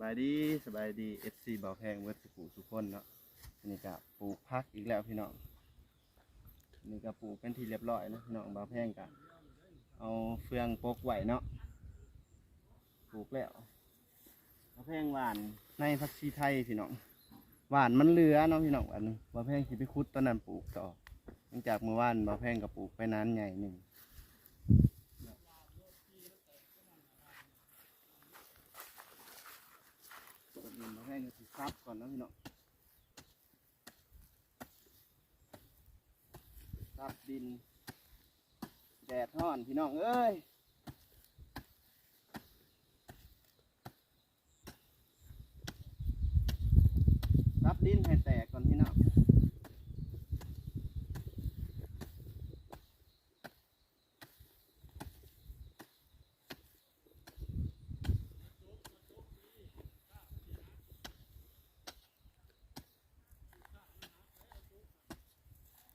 บายดีสบายดี FC บ่าวแพงเวิร์ดสุขุสุขคนเนาะอันนี้ก็ปลูกพักอีกแล้วพี่น้องอันนี่ก็ปลูกเป็นที่เรียบร้อยนะพี่น้องบ่าวแพงก็เอาเฟืองปกไว้เนาะปลูกแล้วบ่าวแพงหวานในผักชีไทยพี่น้องหวานมันเหลือเนาะพี่น้องอันบ่าวแพงสิไปคุดตอนนั้นปลูกต่อหลังจากเมื่อวานบ่าวแพงก็ปลูกไปนานใหญ่หนึ่ง ก่อนอื่นเราให้งินสิซับก่อนนะพี่น้องซับดิน แดดร้อนพี่น้องเอ้ยซับดินให้แตกก่อนพี่น้อง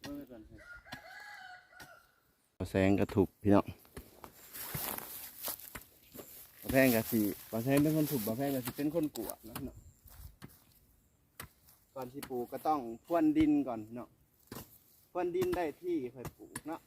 เบิ่งไว้ก่อนเถอะแส งกระถุบพี่น้องบะแพงกะสีปลาแพงเป็นคนถูกบะแพงกะสีเป็นคนกวดนะเนาะก่อนที่ปลูกก็ต้องพรวนดินก่อนเนาะพรวนดินได้ที่ค่อยปลูกเนาะ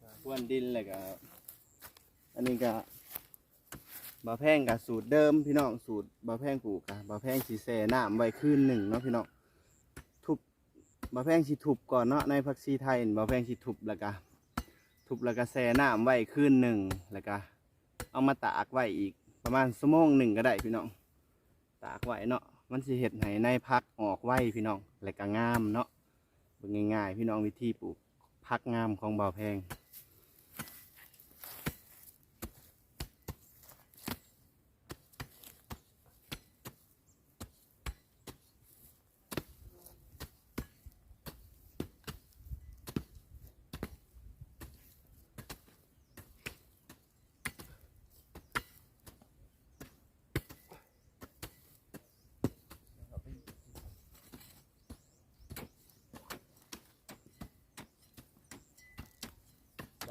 ได้พวนดินเลยก็อันนี้ก็บาแพงกับสูตรเดิมพี่น้องสูตรบาแพงปลูกกับบาแพงสีแซ่น้ำไว้คืนหนึ่งเนาะพี่น้องทุบบาแพงสีทุบก่อนเนาะในพักซีไทยบาแพงสีทุบแล้วก็ทุบแล้วก็แซ่น้ำไว้คืนหนึ่งแล้วก็เอามาตากไว้อีกประมาณชั่งหนึ่งก็ได้พี่น้อง ตากไว้เนาะมันสิเห็ดให้ในพักออกไว้พี่น้องแล้วก็งามเนาะ ง่ายๆ พี่น้องวิธีปลูกพักงามของบาแพง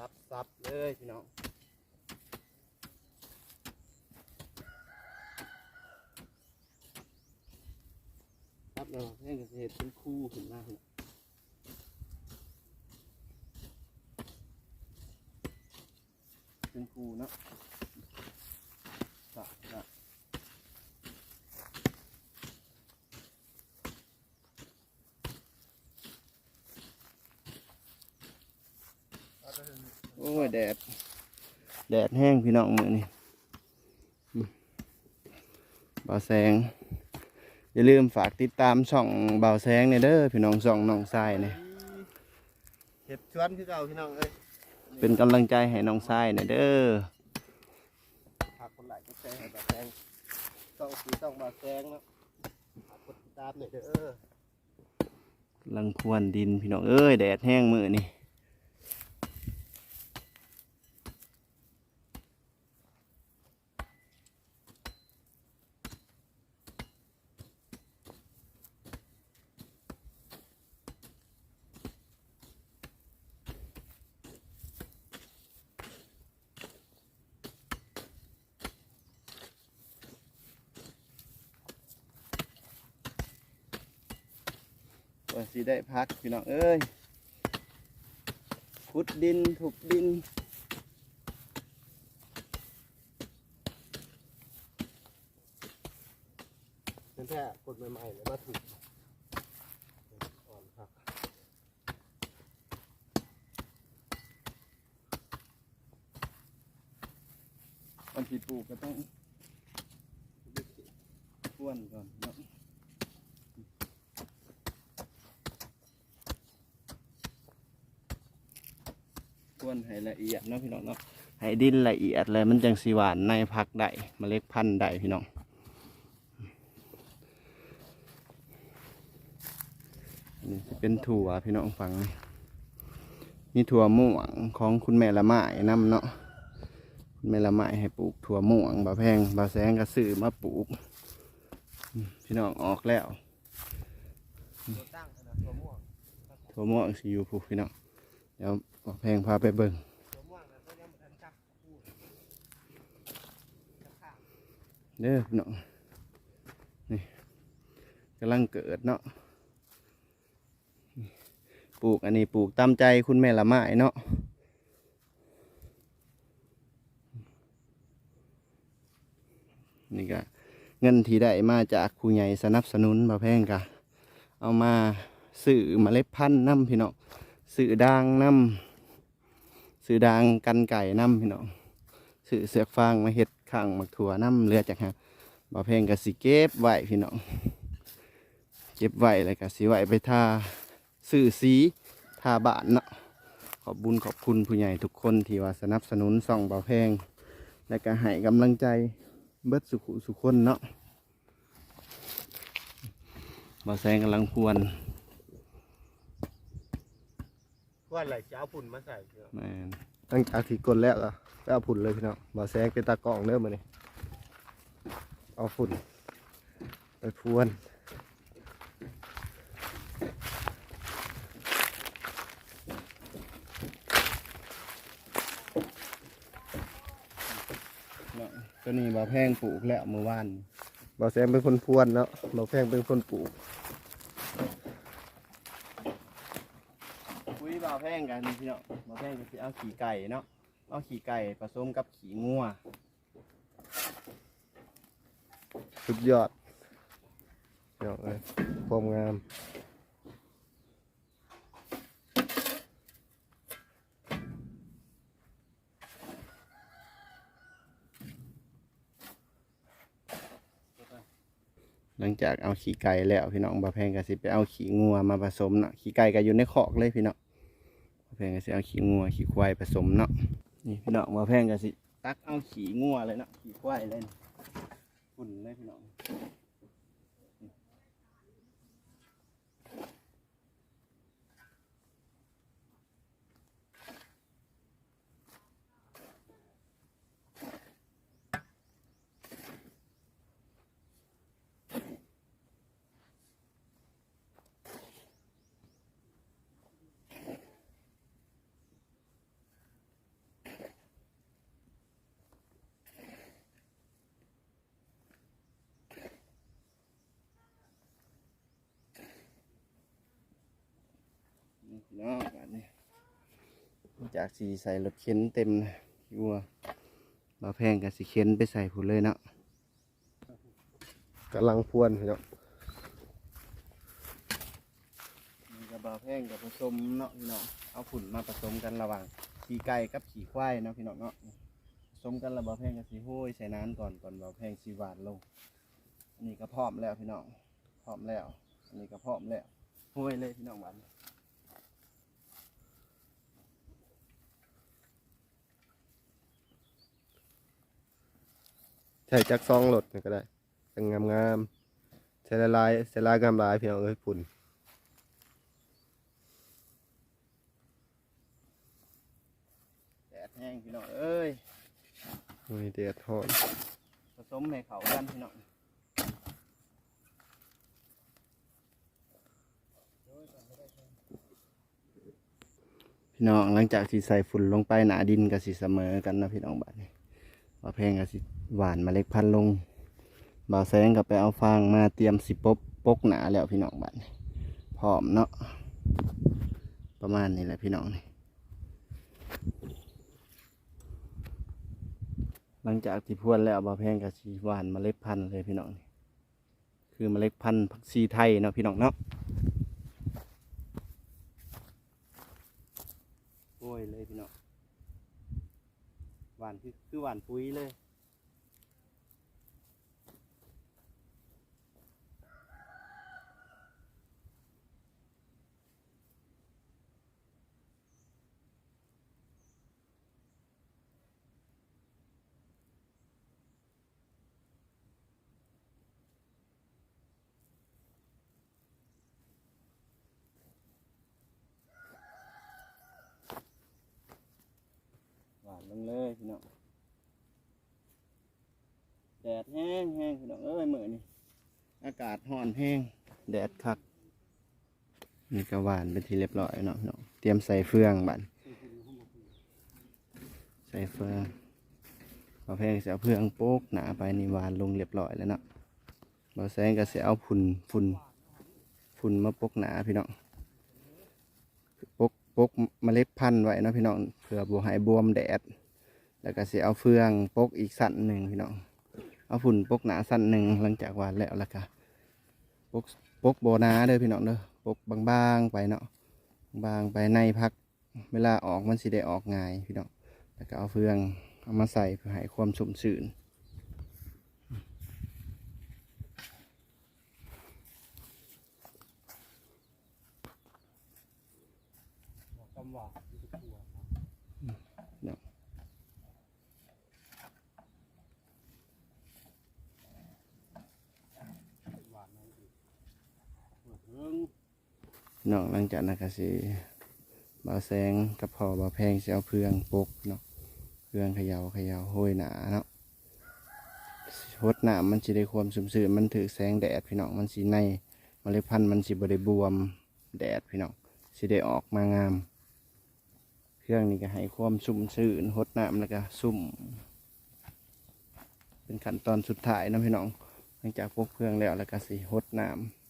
ซับซับเลยพี่น้องซับเราแห้เกษตรเป็นคู่ขึ้นมาพี่น้องเป็นคู่เนาะซับซับ โอ้ยแดด แดดแห้งพี่น้องมือนี่อืมบ่าวแสง อย่าลืมฝากติดตามช่องบ่าวแสงเนี่ยเด้อพี่น้องช่องน้องทรายเนี่ยเห็ดชวนคือเก่าพี่น้องเอ้ยเป็นกำลังใจให้น้องทรายเนี่ยเด้อฝากคนหลายก็แซงให้บาแซงต้องสีต้องบาแซงเนาะฝากกดติดตามหน่อยเด้อกำลังพรวนดินพี่น้องเอ้ยแดดแห้งมือนี่ ว่าสิได้พักพี่น้องเอ้ยขุดดินถูกดินเป็นแค่กดใหม่ๆเลยมาถูกอ่อนครับวันที่ปลูกก็ต้องพรวนก่อนเนาะ วนให้ละเอียดเนาะพี่น้องเนาะให้ดินละเอียดเลยมันจังสีหวานในพักได้เมล็ดพันธุ์ได้พี่น้องนี่สิเป็นถั่วพี่น้องฟังนี่มีถั่วม่วงของคุณแม่ละไม้นํเนาะคุณแม่ละไม้ให้ปลูกถั่วม่วงบาแพงบาแสงก็ซื้อมาปลูกอืมพี่น้องออกแล้วตัวตั้งขนาดตัวม่วงถั่วม่วงสิอยู่ผูกพี่น้องเดี๋ยวบาแพงพาไปเบิ่งตัวม่วงนะตัวยังบ่ทันจับพูดจะข้ามเด้อพี่น้องนี่กำลังเกิดเนาะปลูกอันนี้ปลูกตามใจคุณแม่ละไม้เนาะนี่ก็เงินที่ได้มาจากครูใหญ่สนับสนุนมาแพงกะเอามาซื้อเมล็ดพันธุ์น้ำพี่น้อง ซื้อดางน้ำซื้อดางกันไก่น้ำพี่น้องซื้อเสือกฟางมาเห็ดข้างหมักถั่วน้ำเลือจากฮะบ่าแพงก็สิเก็บไหวพี่น้องเก็บไหว้แล้วก็สิไหวไปทาซื้อสีทาบ้านเนาะขอบบุญขอบคุณผู้ใหญ่ทุกคนที่ว่าสนับสนุนส่องบ่าแพงและก็ให้กำลังใจเบิดสุขุสุขคนเนาะบ่าแซงกำลังพวร นว่าอะไรจะเอาฝุ่นมาใส่เนาะแม่นตั้งจากที่กดแล้วล่ะไปเอาฝุ่นเลยพี่น้องบ่แซงเป็นตากล้องเริ่มมาเนี่ยเอาฝุ่น ไปพรวนเนาะตัวนี้บ่าแพงปลูกแล้วเมื่อวานบ่แซงเป็นคนพรวนเนาะบ่แพงเป็นคนปลูก คุยบ่าแพงกันพี่เนาะบ่าแพงก็สิเอาขี่ไก่เนาะเอาขี่ไก่ผสมกับขี่งัวสุดยอดพี่น้องเอ้ยความงามหลังจากเอาขี่ไก่แล้วพี่น้องบาแพงก็สิไปเอาขี่งัวมาผสมเนาะขี่ไก่ก็อยู่ในคอกเลยพี่เนาะบ่าแพงก็สิเอาขี่งัวขี่ควายผสมเนาะนี่พี่น้องมาแพงก็สิ ตักเอาขี่งัวเลยเนาะขี่ควายเลยฝุ่นเลยพี่น้อง นี่พี่น้องอันนี้ จากสีใส่รถเข็นเต็มนะพี่วัวมาแพงกับสีเข็นไปใส่ผุนเลยเนาะกำลังพรวนพี่น้องนี่กับบาแพงกับผสมเนาะพี่น้องเอาผุนมาผสมกันระหว่างขี่ไก่กับขี่ควายเนาะพี่น้องเนาะผสมกันแล้วบาแพงกับสีห้ยใส่น้ำก่อนก่อนบาแพงสีหวานลงอันนี้ก็พร้อมแล้วพี่น้องพร้อมแล้วอันนี้ก็พร้อมแล้วห้ยเลยพี่น้องหวาน ใช้จักซองรถนี่ก็ได้จังงามๆใช้ละลายใช้ลายงามลายพี่น้องเอ้ยฝุ่นแดดแห้งพี่น้องเอ้ยโอ้ยเดือดร้อนผสมให้เขากันพี่น้องพี่น้องหลังจากที่ใส่ฝุ่นลงไปหนาดินก็สิเสมอกันนะพี่น้องบัดนี้ ว่าแพงก็สิหวานเมาเล็กพันธุ์ลงบ่าวแสงก็ไปเอาฟางมาเตรียมสิปบปกหนาแล้วพี่น้องบัดนี้พร้อมเนาะประมาณนี้แหละพี่น้องนี่หลังจากที่พวนแล้วบ่าวแพงก็สิหวานเมล็ดพันธุ์เลยพี่น้องนี่คือเมล็ดพันธุ์ผักชีไทยเนาะพี่น้องเนาะ คือหวานปุ๋ยเลย หวานลงเลยพี่น้อง แดดแห้งแห้งพี่น้องเอ้ยมื้อนี้อากาศร้อนแห้งแดดคักนี่ก็หวานเป็นที่เรียบร้อยเนาะน้องเตรียมใส่เฟืองบัดใส่เฟืองพอแพงเสียเฟืองโป๊กหนาไปนี่หวานลงเรียบร้อยแล้วเนาะบ่แซงก็เสียเอาฝุ่นฝุ่นฝุ่นมาปกหนาพี่น้องโป๊กโป๊กเมล็ดพันธุ์ไว้เนาะพี่น้องเผื่อบัวหายบวมแดด แล้วก็เสิเอาเฟืองโป๊กอีกสั้นหนึ่งพี่น้อง เอาฝุ่นปกหนาสั้นหนึ่งหลังจากวานแล้วแล้วก็ปกปกโบนาเด้อพี่น้องเด้อปกบางๆไปเนาะบางไปในพักเวลาออกมันสิได้ออกง่ายพี่น้องแล้วก็เอาเฟืองเอามาใส่เพื่อให้ความชุ่มชื้นกำหวานที่ตัว เนาะ หวานนั่นอีกเพิ่ง พี่ น้องหลังจากนั้นก็สิบาแสงกับพอบาแพงสิเอาเฟืองปกเนาะเฟืองเขยาเขยาโห้อยหนาเนาะหดน้ำมันสิได้ความสุ่มสื่นมันถือแสงแดดพี่น้องมันสีในเมล็ดพันธุ์มันสิบได้บวมแดดพี่น้องสิได้ออกมางาม เครื่องนี้ก็ให้ความสุ่มสื่นหดน้ำแล้วก็สุ่ม เป็นขั้นตอนสุดท้ายนะพี่น้องหลังจากพวกเครื่องแล้วแล้วก็สิหดน้พ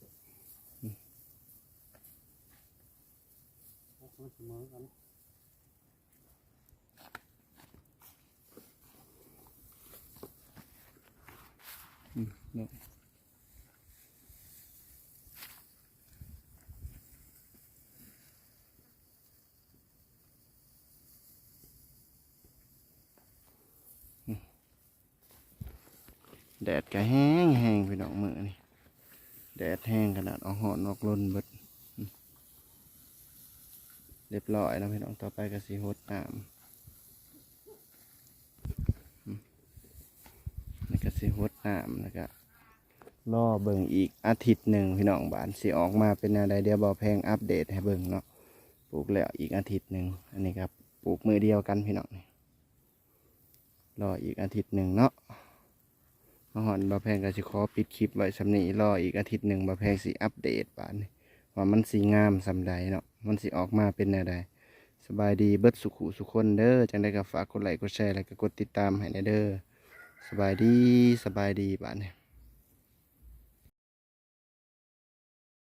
วกมันเสมอกันำเนาะแดดก็แห้งแห้งพี่น้องมือนี่แดดแห้งขนาดเอาหอนออกลนเบิด เรียบร้อยนะพี่น้องต่อไปก็สีหดน้ำอืมแล้วก็สีหดน้ำแล้วก็ล่อเบิ่งอีกอาทิตย์หนึ่งพี่น้องบานสีออกมาเป็นอะไรเดียวบอแพงอัปเดตให้เบิ่งเนาะปลูกแล้วอีกอาทิตย์หนึ่งอันนี้ครับปลูกมือเดียวกันพี่น้องนี่รออีกอาทิตย์หนึ่งเนาะมาหอนบอแพงก็สิขอปิดคลิปไว้สำนีรออีกอาทิตย์หนึ่งบอแพงสีอัปเดตบานนี้ ว่ามันสีงามสำใดเนาะมันสีออกมาเป็นแนวใดสบายดีเบิดสุขุสุขคนเด้อจังได้ก็ฝากกดไลค์กดแชร์แล้วก็กดติดตามให้แนเด้อสบายดีสบายดีบ้านเนี่ย